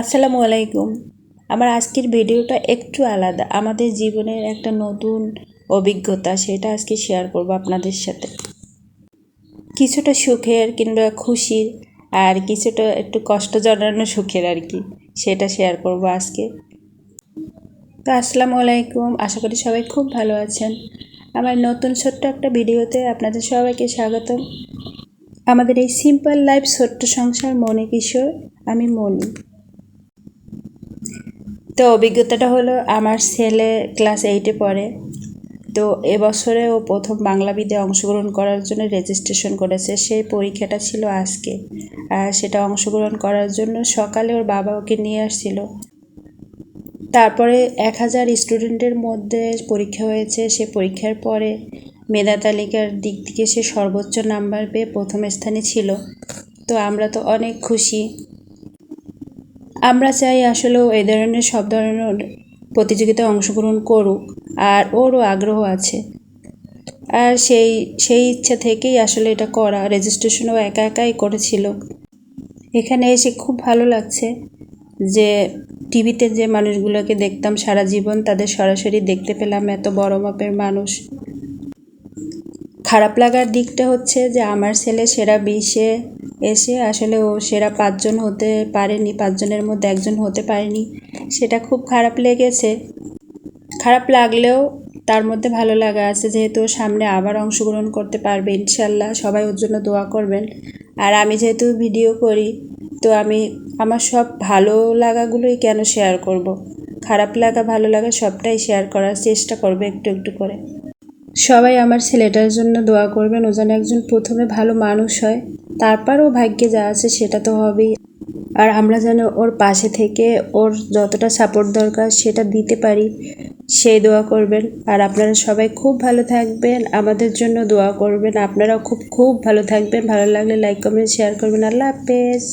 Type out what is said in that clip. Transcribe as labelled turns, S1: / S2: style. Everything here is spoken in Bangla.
S1: আসসালামু আলাইকুম। আমার আজকের ভিডিওটা একটু আলাদা। আমাদের জীবনের একটা নতুন অভিজ্ঞতা, সেটা আজকে শেয়ার করব আপনাদের সাথে। কিছুটা সুখের কিংবা খুশির, আর কিছুটা একটু কষ্ট জড়ানো সুখের আর কি, সেটা শেয়ার করব আজকে। তো আসসালামু আলাইকুম। আশা করি সবাই খুব ভালো আছেন। আমার নতুন ছোট্ট একটা ভিডিওতে আপনাদের সবাইকে স্বাগতম। আমাদের এই সিম্পল লাইফ ছোট্ট সংসার মনে কিশোর, আমি মনি। তো অভিজ্ঞতাটা হলো আমার ছেলে ক্লাস এইটে পড়ে। তো এবছরে ও প্রথম বাংলা বিদে অংশগ্রহণ করার জন্য রেজিস্ট্রেশন করেছে। সেই পরীক্ষাটা ছিল আজকে। আর সেটা অংশগ্রহণ করার জন্য সকালে ওর বাবা ওকে নিয়ে আসছিল। তারপরে এক হাজার স্টুডেন্টের মধ্যে পরীক্ষা হয়েছে। সে পরীক্ষার পরে মেধা তালিকার দিক থেকে সে সর্বোচ্চ নাম্বার পেয়ে প্রথম স্থানে ছিল। তো আমরা তো অনেক খুশি। আমরা চাই আসলে এই ধরনের সব ধরনের প্রতিযোগিতায় অংশগ্রহণ করুক, আর ওরও আগ্রহ আছে। আর সেই সেই ইচ্ছা থেকেই আসলে এটা করা রেজিস্ট্রেশনও একা একাই করেছিল। এখানে এসে খুব ভালো লাগছে যে টিভিতে যে মানুষগুলোকে দেখতাম সারা জীবন, তাদের সরাসরি দেখতে পেলাম এত বড় মাপের মানুষ। খারাপ লাগার দিকটা হচ্ছে যে আমার ছেলে সেরা বিশে এসে আসলে ও সেরা পাঁচজন হতে পারেনি, পাঁচজনের মধ্যে একজন হতে পারেনি। সেটা খুব খারাপ লেগেছে। খারাপ লাগলেও তার মধ্যে ভালো লাগা আছে যেহেতু সামনে আবার অংশগ্রহণ করতে পারবে, ইনশাল্লাহ সবাই ওর জন্য দোয়া করবেন। আর আমি যেহেতু ভিডিও করি, তো আমি আমার সব ভালো লাগাগুলোই কেন শেয়ার করব। খারাপ লাগা, ভালো লাগা সবটাই শেয়ার করার চেষ্টা করবে একটু একটু করে। সবাই আমার ছেলেটার জন্য দোয়া করবেন, ও যেন একজন প্রথমে ভালো মানুষ হয়। তারপরও ভাগ্যে যা আছে সেটা তো হবেই। আর আমরা যেন ওর পাশে থেকে ওর যতটা সাপোর্ট দরকার সেটা দিতে পারি, সেই দোয়া করবেন। আর আপনারা সবাই খুব ভালো থাকবেন, আমাদের জন্য দোয়া করবেন। আপনারাও খুব খুব ভালো থাকবেন। ভালো লাগলে লাইক কমেন্ট শেয়ার করবেন। আল্লাহ হাফেজ।